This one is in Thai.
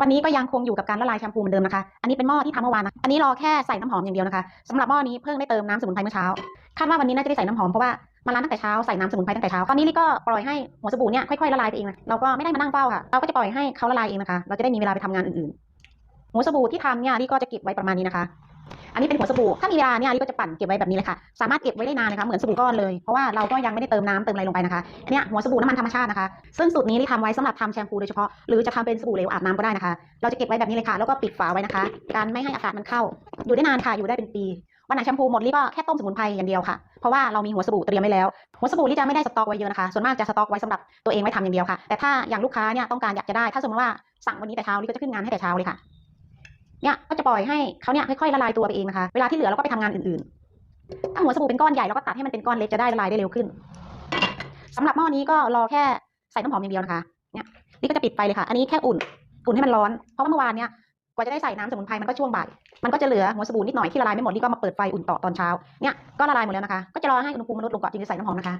วันนี้ก็ยังคงอยู่กับการละลายแชมพูเหมือนเดิมนะคะ อันนี้เป็นหม้อที่ทำเมื่อวานนะ อันนี้รอแค่ใส่น้ำหอมอย่างเดียวนะคะสำหรับหม้อนี้เพิ่งได้เติมน้ำสมุนไพรเมื่อเช้า คาดว่าวันนี้น่าจะได้ใส่น้ำหอมเพราะว่ามาล้างตั้งแต่เช้าใส่น้ำสมุนไพรตั้งแต่เช้า ตอนนี้ลี่ก็ปล่อยให้หัวสบู่เนี่ยค่อยๆละลายไปเองนะเราก็ไม่ได้มานั่งเฝ้าค่ะ เราก็จะปล่อยให้เขาละลายเองนะคะ เราจะได้มีเวลาไปทำงานอื่นๆหัวสบู่ที่ทำเนี่ยลี่ก็จะเก็บไว้ประมาณนี้นะคะ อันนี้เป็นหัวสบู่ ถ้ามีเวลาเนี่ยลี่ก็จะปั่นเก็บไว้แบบนี้เลยค่ะ สามารถเก็บไว้ได้นานนะคะ เหมือนสบู่ก้อนเลย เพราะว่าเราก็ยังไม่ได้เติมน้ำเติมอะไรลงไปนะคะ อันนี้หัวสบู่น้ำมันธรรมชาตินะคะ ซึ่งสูตรนี้ลี่ทำไว้สำหรับทำแชมพูโดยเฉพาะ หรือจะทำเป็นสบู่เหลวอาบน้ำก็ได้นะคะ เราจะเก็บไว้แบบนี้เลยค่ะ แล้วก็ปิดฝาไว้นะคะ การไม่ให้อากาศมันเข้า อยู่ได้นานค่ะ อยู่ได้เป็นปีวันไหนแชมพูหมดลี่ก็แค่ต้มสมุนไพรอย่างเดียวค่ะ เพราะว่าเรามีหัวสบู่เตรียมไว้แล้ว หัวสบู่ลี่จะไม่ได้สต็อกไว้เยอะนะคะ ส่วนมากจะสต็อกไว้สำหรับตัวเองไว้ทำอย่างเดียวค่ะ แต่ถ้าอย่างลูกค้าเนี่ยต้องการอยากจะได้ ถ้าสมมติว่าสั่งวันนี้แต่เช้าลี่ก็จะขึ้นงานให้แต่เช้าเลยค่ะ เนี่ยก็จะปล่อยให้เขาเนี่ยค่อยๆละลายตัวไปเองนะคะเวลาที่เหลือเราก็ไปทำงานอื่นๆถ้าหัวสบู่เป็นก้อนใหญ่เราก็ตัดให้มันเป็นก้อนเล็กจะได้ละลายได้เร็วขึ้นสำหรับหม้อนี้ก็รอแค่ใส่น้ำหอมอย่างเดียวนะคะเนี่ยนี่ก็จะปิดไฟเลยค่ะ อันนี้แค่อุ่น อุ่นให้มันร้อน เพราะว่าเมื่อวานเนี่ยกว่าจะได้ใส่น้ำสมุนไพรมันก็ช่วงบ่าย มันก็จะเหลือหัวสบู่นิดหน่อยที่ละลายไม่หมดนี่ก็มาเปิดไฟอุ่นต่อตอนเช้า เนี่ยก็ละลายหมดแล้วนะคะ ก็จะรอให้อุณหภูมิมันลดลงก่อนจึงจะใส่น้ำหอมนะคะ